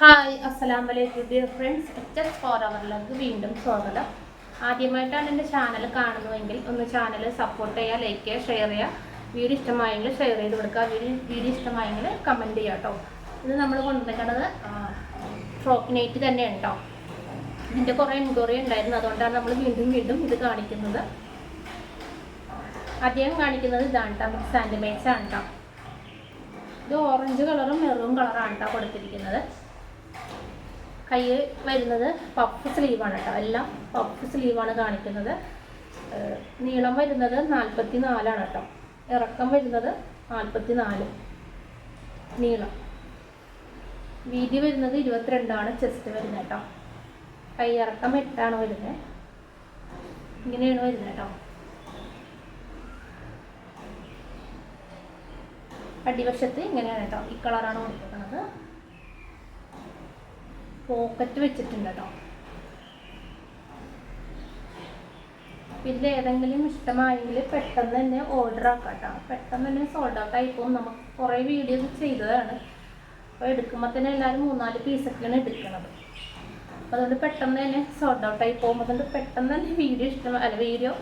Hi അസ്സലാം വലൈക്കും dear friends just four അവറിലേക്ക് വീണ്ടും സ്വാഗതം. ആദ്യമായിട്ടാണ് എന്റെ ചാനൽ കാണുന്നതെങ്കിൽ ഒന്ന് ചാനൽ സപ്പോർട്ട് ചെയ്യുക ലൈക്ക് ചെയ്യുക ഷെയർ ചെയ്യുക വീഡിയോ ഇഷ്ടമായെങ്കിൽ ഷെയർ ചെയ്ത് കൊടുക്കുക. വീഡിയോ വീഡിയോ ഇഷ്ടമായെങ്കിൽ കമന്റ് ചെയ്യുക കേട്ടോ ഇത് നമ്മൾ കൊണ്ടുവന്നിരിക്കുന്നത് ഫ്രോക്ക് നൈറ്റ് തന്നെയാണ് കേട്ടോ ഇതിന്റെ കുറേ എൻക്വയറി ഉണ്ടായിരുന്നു. അതുകൊണ്ടാണ് നമ്മൾ വീണ്ടും വീണ്ടും ഇത് കാണിക്കുന്നത്. അദ്ദേഹം കാണിക്കുന്നത് ഇതാണ് കേട്ടോ ആൻഡ് ആണ് കേട്ടോ ഇത് ഓറഞ്ച് കളറും മെറൂൺ കളറാണ് കേട്ടോ കൊടുത്തിരിക്കുന്നത്. കൈ വരുന്നത് പഫ് സ്ലീവാണ് കേട്ടോ എല്ലാം പഫ് സ്ലീവാണ് കാണിക്കുന്നത്. നീളം വരുന്നത് നാൽപ്പത്തി നാലാണ് കേട്ടോ ഇറക്കം വരുന്നത് നാൽപ്പത്തി നാല് നീളം. വീതി വരുന്നത് ഇരുപത്തിരണ്ടാണ് ചെസ്റ്റ് വരുന്നത് കേട്ടോ കൈ ഇറക്കം എട്ടാണ് വരുന്നത്. ഇങ്ങനെയാണ് വരുന്നത് കേട്ടോ അടിവശത്ത് ഇങ്ങനെയാണ് കേട്ടോ ഈ കളറാണ് കൊടുത്തിരിക്കുന്നത് പോക്കറ്റ് വെച്ചിട്ടുണ്ട് കേട്ടോ പിന്നെ ഏതെങ്കിലും ഇഷ്ടമായെങ്കിൽ പെട്ടെന്ന് തന്നെ ഓർഡർ ആക്കാം കേട്ടോ പെട്ടെന്ന് തന്നെ സോൾഡ് ഔട്ട് ആയി പോകും. നമുക്ക് കുറേ വീഡിയോസ് ചെയ്തതാണ്. അപ്പോൾ എടുക്കുമ്പോൾ തന്നെ എല്ലാവരും മൂന്നാൽ പീസൊക്കെയാണ് എടുക്കുന്നത് അപ്പോൾ അതുകൊണ്ട് പെട്ടെന്ന് തന്നെ സോൾഡ് ഔട്ട് ആയി പോകും. അതുകൊണ്ട് പെട്ടെന്ന് തന്നെ വീഡിയോ ഇഷ്ടം അല്ല വീഡിയോ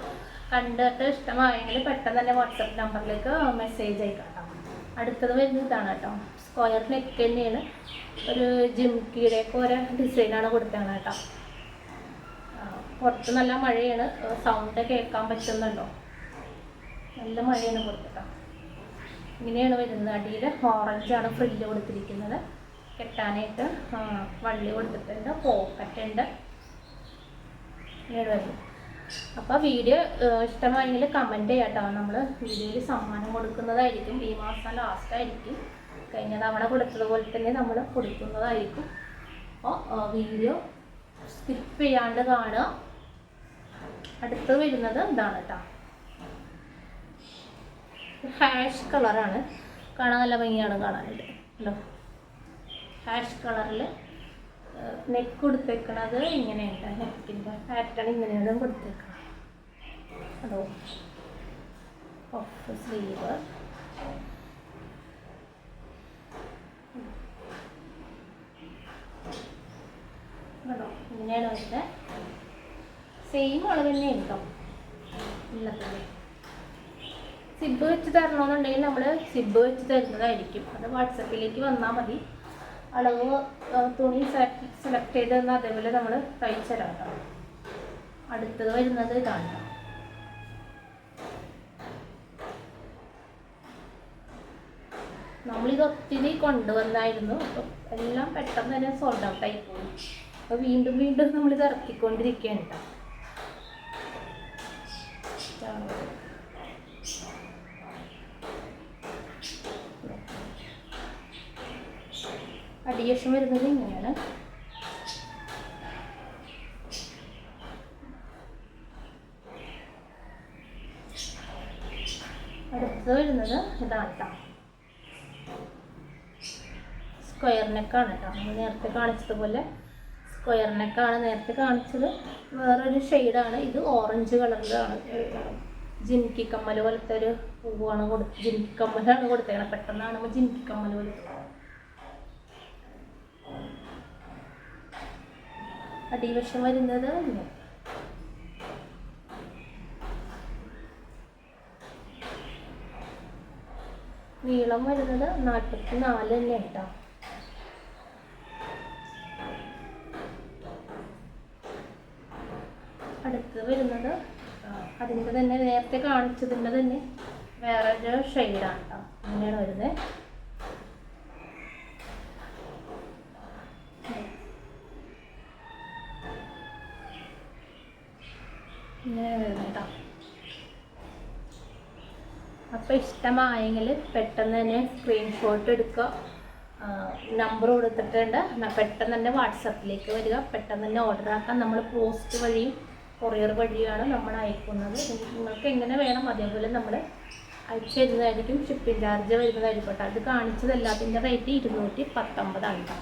കണ്ടിട്ട് ഇഷ്ടമായെങ്കിൽ പെട്ടെന്ന് തന്നെ വാട്സപ്പ് നമ്പറിലേക്ക് മെസ്സേജ് അയക്കാം. അടുത്തത് വരുന്ന ഇതാണ് കേട്ടോ. സ്ക്വയർ നെക്ക് തന്നെയാണ്. ഒരു ജിംകിയുടെയൊക്കെ ഓരോ ഡിസൈനാണ് കൊടുത്തതാണ് കേട്ടോ. പുറത്ത് നല്ല മഴയാണ്. സൗണ്ട് കേൾക്കാൻ പറ്റുന്നുണ്ടോ? നല്ല മഴയാണ് കൊടുത്തിട്ടോ ഇങ്ങനെയാണ് വരുന്നത്. അടിയിൽ ഓറഞ്ചാണ് ഫ്രില്ല് കൊടുത്തിരിക്കുന്നത്. കെട്ടാനായിട്ട് വള്ളി കൊടുത്തിട്ടുണ്ട്. പോക്കറ്റ് ഉണ്ട്. ഇങ്ങനെയാണ് വരുന്നത്. അപ്പോൾ വീഡിയോ ഇഷ്ടമായെങ്കിൽ കമന്റ് ചെയ്യാട്ടോ നമ്മൾ വീഡിയോയിൽ സമ്മാനം കൊടുക്കുന്നതായിരിക്കും. ഈ മാസം ലാസ്റ്റ് ആയിരിക്കും. കഴിഞ്ഞ തവണ കൊടുത്തതുപോലെ തന്നെ നമ്മൾ കൊടുക്കുന്നതായിരിക്കും. അപ്പോൾ വീഡിയോ സ്കിപ്പ് ചെയ്യാണ്ട് കാണുക. അടുത്ത് വരുന്നത് ഇതാണ് കേട്ടോ ഹാഷ് കളറാണ് കാണാൻ നല്ല ഭംഗിയാണ് കാണാനായിട്ട്. ഹലോ ഹാഷ് കളറിൽ നെക്ക് കൊടുത്തേക്കണത് ഇങ്ങനെയുണ്ട്. നെക്കിന്റെ പാറ്റേൺ ഇങ്ങനെയാണ് കൊടുത്തേക്കണത്. അതോ. ഓഫ് സ്ലീവ് കേട്ടോ ഇങ്ങനെയാണ് വരുന്നത് സെയിം അളവ് തന്നെ കേട്ടോ എല്ലാത്തിന്റെ സിബ് വെച്ച് തരണമെന്നുണ്ടെങ്കിൽ നമ്മൾ സിബ് വെച്ച് തരുന്നതായിരിക്കും. അത് വാട്സപ്പിലേക്ക് വന്നാൽ മതി. അളവ് തുണി സെലക്ട് ചെയ്ത് തന്നാൽ അതേപോലെ നമ്മൾ തയ്ച്ചു തരാം അടുത്തത് വരുന്നത് ഇതാണ് നമ്മളിത് ഒത്തിരി കൊണ്ടുവന്നായിരുന്നു എല്ലാം പെട്ടെന്ന് തന്നെ സോൾഡ് ഔട്ട് ആയി പോയി. അപ്പോൾ വീണ്ടും വീണ്ടും നമ്മളിത് ഇറക്കിക്കൊണ്ടിരിക്കുകയാണ് കേട്ടോ അടിയഷം വരുന്നത് ഇങ്ങനെയാണ്. അടുത്തത് വരുന്നത് ഇതാണ് കേട്ടോ സ്ക്വയർ നെക്കാണ് കേട്ടോ. നമ്മൾ നേരത്തെ കാണിച്ചതുപോലെ സ്ക്വയർ നെക്കാണ് നേരത്തെ കാണിച്ചത്. വേറൊരു ഷെയ്ഡാണ്. ഇത് ഓറഞ്ച് കളറിലാണ്. ജിൻകി കമ്മൽ പോലത്തെ ഒരു പൂവാണ് കൊടുത്ത് ജിൻകി കമ്മലാണ് കൊടുത്തേക്കണം പെട്ടെന്ന് കാണുമ്പോൾ ജിൻകി കമ്മൽ പോലത്തെ അടിവശം വരുന്നത് ഇങ്ങനെ നീളം വരുന്നത് നാൽപ്പത്തി നാല് തന്നെ കേട്ടോ? അടുത്ത് വരുന്നത് അതിന്റെ തന്നെ നേരത്തെ കാണിച്ചതിന്റെ തന്നെ വേറൊരു ഷെയ്ഡാണ് കേട്ടോ. അങ്ങനെയാണ് വരുന്നത്. ഇങ്ങനെ വരുന്നത് കേട്ടോ. അപ്പോൾ ഇഷ്ടമായെങ്കിൽ പെട്ടെന്ന് തന്നെ സ്ക്രീൻഷോട്ട് എടുക്കുക. നമ്പർ കൊടുത്തിട്ടുണ്ട്. പെട്ടെന്ന് തന്നെ വാട്സപ്പിലേക്ക് വരിക. പെട്ടെന്ന് തന്നെ ഓർഡർ ആക്കാം. നമ്മൾ പോസ്റ്റ് വഴിയും കൊറിയർ വഴിയാണ് നമ്മൾ അയക്കുന്നത്. നിങ്ങൾക്ക് എങ്ങനെ വേണം അതേപോലെ നമ്മൾ അയച്ചു തരുന്നതായിരിക്കും. ഷിപ്പിംഗ് ചാർജ് വരുന്നതായിരിക്കും കേട്ടോ അത് കാണിച്ചതല്ല. റേറ്റ് ഇരുന്നൂറ്റി പത്തൊമ്പതാണ് കേട്ടോ.